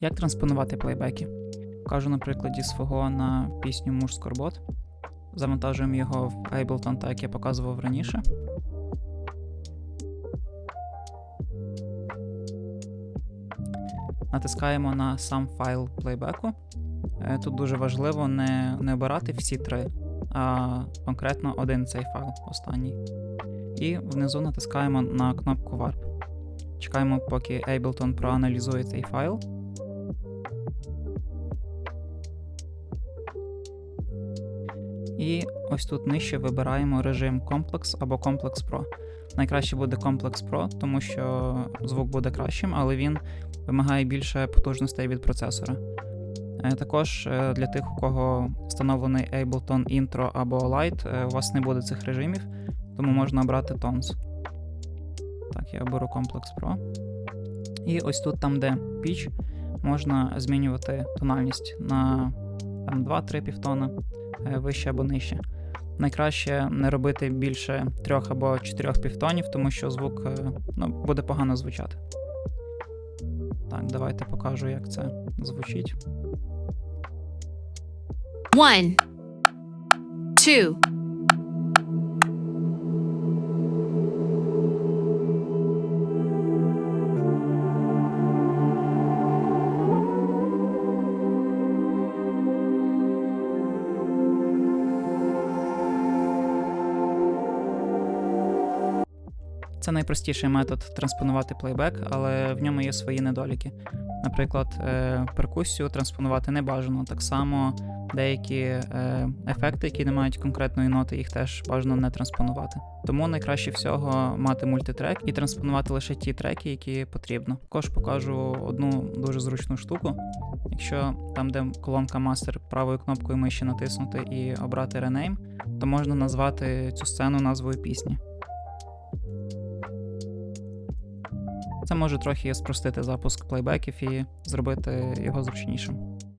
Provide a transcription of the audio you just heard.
Як транспонувати плейбеки? Покажу на прикладі свого на пісню Муж Скорбот. Завантажуємо його в Ableton, так як я показував раніше. Натискаємо на сам файл плейбеку. Е, Тут дуже важливо не, не обирати всі три, а конкретно один цей файл, останній. І внизу натискаємо на кнопку Warp. Чекаємо, поки Ableton проаналізує цей файл. І ось тут нижче вибираємо режим Complex або Complex Pro. Найкраще буде Complex Pro, тому що звук буде кращим, але він вимагає більше потужностей від процесора. Е, Також е, для тих, у кого встановлений Ableton Intro або Lite, е, у вас не буде цих режимів, тому можна обрати Tones. Так, я оберу Complex Pro. І ось тут, там, де Pitch, можна змінювати тональність на 2-3 півтона, вище або нижче. Найкраще не робити більше трьох або чотирьох півтонів, тому що звук е, ну, буде погано звучати. Так, давайте покажу, як це звучить. One, two, Це найпростіший метод транспонувати плейбек, але в ньому є свої недоліки. Наприклад, е, перкусію транспонувати не бажано. Так само деякі е, ефекти, які не мають конкретної ноти, їх теж бажано не транспонувати. Тому найкраще всього мати мультитрек і транспонувати лише ті треки, які потрібно. Також покажу одну дуже зручну штуку. Якщо там, де колонка мастер, правою кнопкою миші натиснути і обрати Rename, то можна назвати цю сцену назвою пісні. Це може трохи спростити запуск плейбеків і зробити його зручнішим.